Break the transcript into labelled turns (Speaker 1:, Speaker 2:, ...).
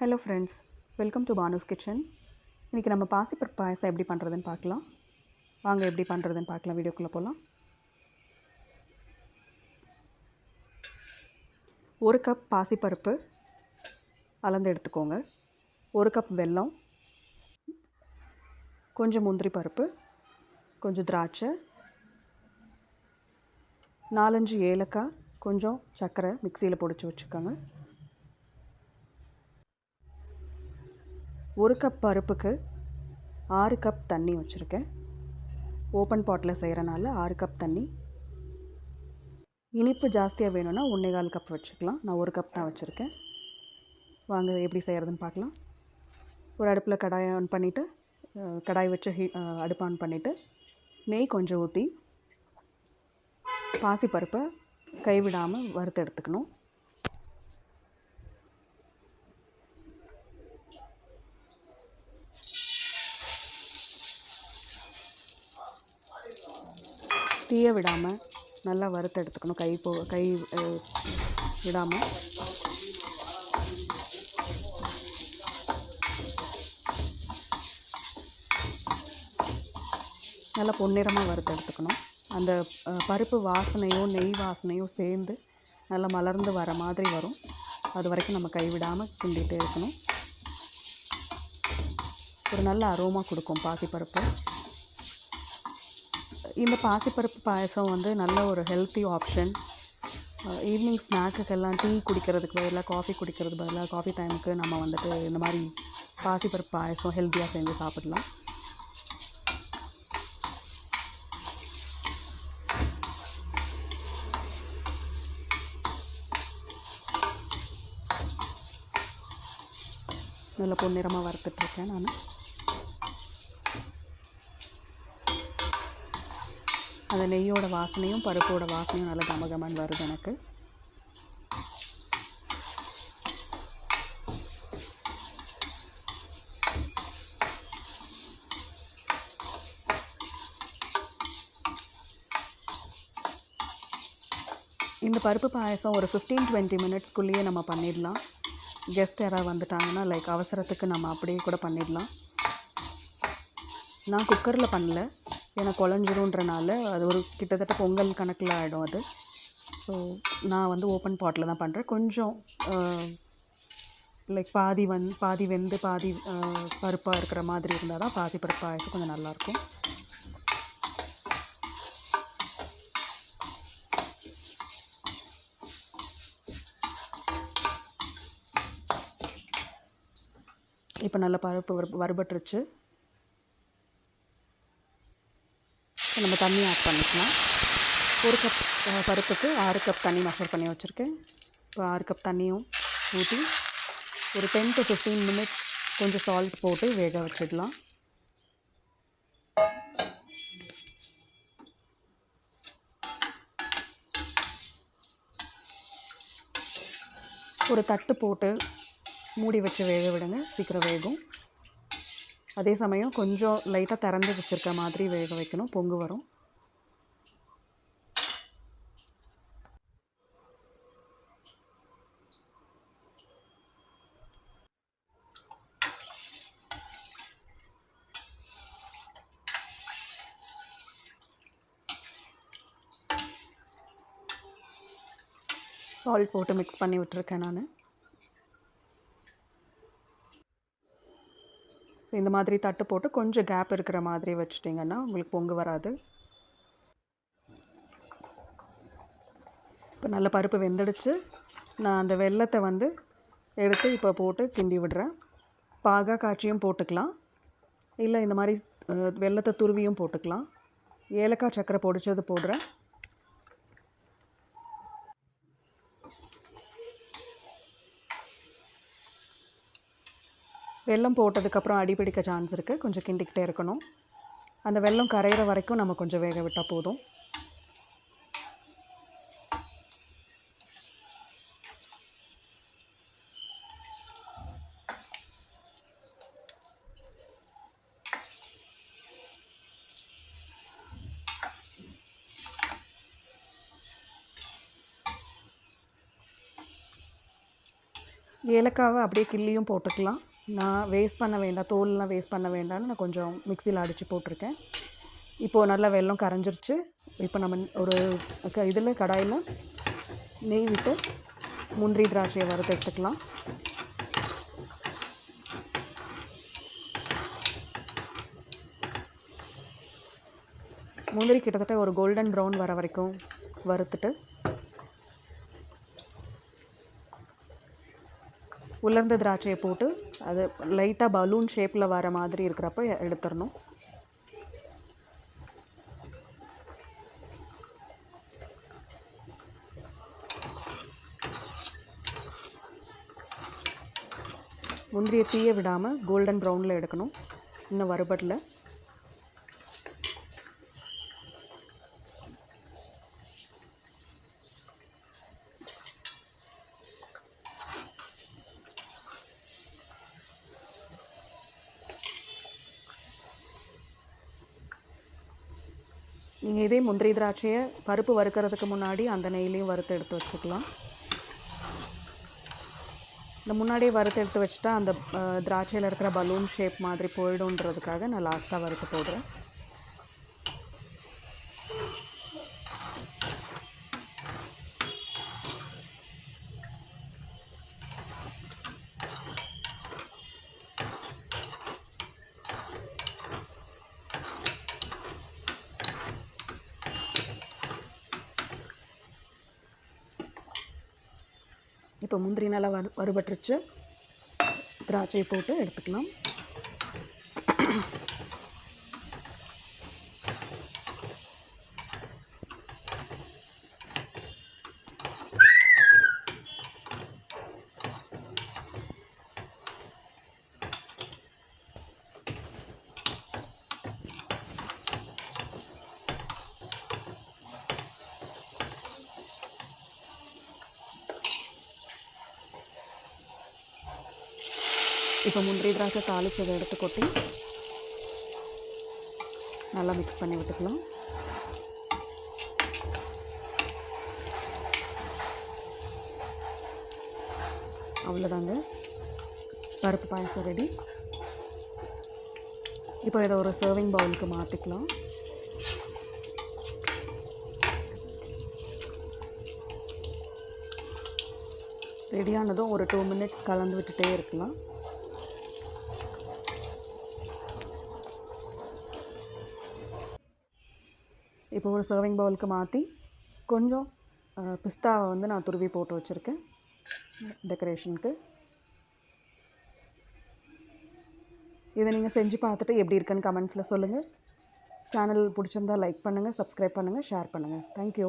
Speaker 1: Hello friends welcome to Banu's kitchen இன்றைக்கி நம்ம பாசிப்பருப்பு பாயசம் எப்படி பண்ணுறதுன்னு பார்க்கலாம். வாங்க எப்படி பண்ணுறதுன்னு பார்க்கலாம். வீடியோக்குள்ளே போகலாம் ஒரு கப் பாசிப்பருப்பு அளந்து எடுத்துக்கோங்க. ஒரு கப் வெல்லம் கொஞ்சம் முந்திரி பருப்பு கொஞ்சம் திராட்சை நாலஞ்சு ஏலக்காய் கொஞ்சம் சர்க்கரை மிக்சியில் பொடிச்சு வச்சுக்கோங்க. ஒரு கப் பருப்புக்கு ஆறு கப் தண்ணி வச்சுருக்கேன். ஓப்பன் பாட்டில் செய்கிறனால ஆறு கப் தண்ணி. இனிப்பு ஜாஸ்தியாக வேணும்னா ஒன்றே கால் கப் வச்சுக்கலாம். நான் ஒரு கப் தான் வச்சுருக்கேன். வாங்க எப்படி செய்கிறதுன்னு பார்க்கலாம். ஒரு அடுப்பில் கடாயை ஆன் பண்ணிவிட்டு கடாய் வச்சு ஹீ அடுப்பு ஆன் பண்ணிவிட்டு நெய் கொஞ்சம் ஊற்றி பாசிப்பருப்பை கைவிடாமல் வறுத்து எடுத்துக்கணும். தீய விடாமல் நல்லா வறுத்து எடுத்துக்கணும். கை போ கை விடாமல் நல்லா பொன்னிறமாக வறுத்து எடுத்துக்கணும். அந்த பருப்பு வாசனையும் நெய் வாசனையும் சேர்ந்து நல்லா மலர்ந்து வர மாதிரி வரும். அது வரைக்கும் நம்ம கைவிடாமல் கிண்டிகிட்டே இருக்கணும். ஒரு நல்ல அரோமா கொடுக்கும் பாசிப்பருப்பு. இந்த பாசிப்பருப்பு பாயசம் வந்து நல்ல ஒரு ஹெல்த்தி ஆப்ஷன் ஈவினிங் ஸ்நாக்குக்கெல்லாம் டீ குடிக்கிறதுக்கு பதிலாக காஃபி குடிக்கிறது பதிலாக காஃபி டைமுக்கு நம்ம வந்துட்டு இந்த மாதிரி பாசிப்பருப்பு பாயசம் ஹெல்த்தியாக செஞ்சு சாப்பிடலாம். நல்ல பொன்னிறமாக வறுத்துட்ருக்கேன் நான். அந்த நெய்யோட வாசனையும் பருப்போட வாசனையும் நல்ல கமகமன் வருது எனக்கு. இந்த பருப்பு பாயசம் ஒரு ஃபிஃப்டீன் டுவெண்ட்டி மினிட்ஸ்க்குள்ளேயே நம்ம பண்ணிடலாம். கெஸ்ட் யாராவது வந்துட்டாங்கன்னா லைக் அவசரத்துக்கு நம்ம அப்படியே கூட பண்ணிடலாம். நான் குக்கரில் பண்ணல. ஏன்னா குழஞ்சிருன்றனால அது ஒரு கிட்டத்தட்ட பொங்கல் கணக்கில் ஆகிடும் அது. ஸோ நான் வந்து ஓப்பன் பாட்டில் தான் பண்ணுறேன் கொஞ்சம் லைக் பாதி வந் பாதி வெந்து பாதி பருப்பாக இருக்கிற மாதிரி இருந்தால் தான் பாதி பருப்பாக பாயசம் கொஞ்சம் நல்லாயிருக்கும் இப்போ நல்ல பருப்பு வறுபட்டுருச்சு. இப்போ நம்ம தண்ணி ஆட் பண்ணிக்கலாம். ஒரு கப் பருப்புக்கு ஆறு கப் தண்ணி மெஷர் பண்ணி வச்சுருக்கேன். இப்போ ஆறு கப் தண்ணியும் ஊற்றி ஒரு டென் டு ஃபிஃப்டீன் மினிட்ஸ் கொஞ்சம் சால்ட் போட்டு வேக வச்சிடலாம். ஒரு தட்டு போட்டு மூடி வச்சு வேக விடுங்க. சீக்கிரம் வேகும். அதே சமயம் கொஞ்சம் லைட்டாக திறந்து வச்சுருக்க மாதிரி வேக வைக்கணும். பொங்கு வரும். சால்ட் போட்டு மிக்ஸ் பண்ணி விட்டுருக்கேன் நான். இந்த மாதிரி தட்டு போட்டு கொஞ்சம் கேப் இருக்கிற மாதிரி வச்சிட்டிங்கன்னா உங்களுக்கு பொங்கு வராது. இப்போ நல்ல பருப்பு வெந்துடுச்சு. நான் அந்த வெல்லத்தை வந்து எடுத்து இப்போ போட்டு கிண்டி விடுறேன். பாகா காய்ச்சியும் போட்டுக்கலாம். இல்லை இந்த மாதிரி வெள்ளத்தை வெல்லத்தை துருவியும் போட்டுக்கலாம். ஏலக்காய் சக்கரை பொடிச்சது போடுறேன். வெள்ளம் போட்டதுக்கப்புறம் அடி பிடிக்க சான்ஸ் இருக்குது கொஞ்சம் கிண்டிக்கிட்டே இருக்கணும். அந்த வெள்ளம் கரையிற வரைக்கும் நம்ம கொஞ்சம் வேக விட்டால் போதும். ஏலக்காவை அப்படியே கிள்ளியும் போட்டுக்கலாம். நான் வேஸ்ட் பண்ண வேண்டாம் தோல்லாம் வேஸ்ட் பண்ண வேண்டாம்னு நான் கொஞ்சம் மிக்சியில் அடித்து போட்டிருக்கேன். இப்போது நல்லா வெள்ளம் கரைஞ்சிருச்சு. இப்போ நம்ம ஒரு க இதில் கடாயில் நெய் விட்டு முந்திரி திராட்சையை வறுத்து எடுத்துக்கலாம். முந்திரி கிட்டத்தட்ட ஒரு கோல்டன் ப்ரௌன் வர வரைக்கும் வறுத்துட்டு உலர்ந்த திராட்சையை போட்டு அது லைட்டாக பலூன் ஷேப்பில் வர மாதிரி இருக்கிறப்ப எடுத்துடணும். முந்திரியை தீய விடாமல் கோல்டன் ப்ரௌனில் எடுக்கணும். இன்னும் வறுபட்டில் நீங்கள் இதே முந்திரி திராட்சையை பருப்பு வறுக்கிறதுக்கு முன்னாடி அந்த நெய்லையும் வறுத்து எடுத்து வச்சுக்கலாம். இந்த முன்னாடியே வறுத்து எடுத்து வச்சுட்டா அந்த திராட்சையில் இருக்கிற பலூன் ஷேப் மாதிரி போயிடும்ன்றதுக்காக நான் லாஸ்ட்டாக வறுத்து போடுறேன். இப்போ முந்திரி நல்லா வறு வறுபட்டுருச்சு. திராட்சையை போட்டு எடுத்துக்கலாம். இப்போ முந்திரி திராட்சை தாளிச்சதை எடுத்து கொட்டி நல்லா மிக்ஸ் பண்ணி விட்டுக்கலாம். அவ்வளோதாங்க. பருப்பு பாயசம் ரெடி இப்போ இதை ஒரு சர்விங் பவுலுக்கு மாற்றிக்கலாம் ரெடியானதும் ஒரு டூ மினிட்ஸ் கலந்து விட்டுட்டே இருக்கலாம். இப்போ ஒரு சர்விங் பவுலுக்கு மாற்றி கொஞ்சம் பிஸ்தாவை வந்து நான் துருவி போட்டு வச்சுருக்கேன். டெக்கரேஷனுக்கு இதை நீங்கள் செஞ்சு பார்த்துட்டு எப்படி இருக்குன்னு கமெண்ட்ஸில் சொல்லுங்கள் சேனல் பிடிச்சிருந்தா லைக் பண்ணுங்கள் சப்ஸ்கிரைப் பண்ணுங்கள் ஷேர் பண்ணுங்கள் தேங்க்யூ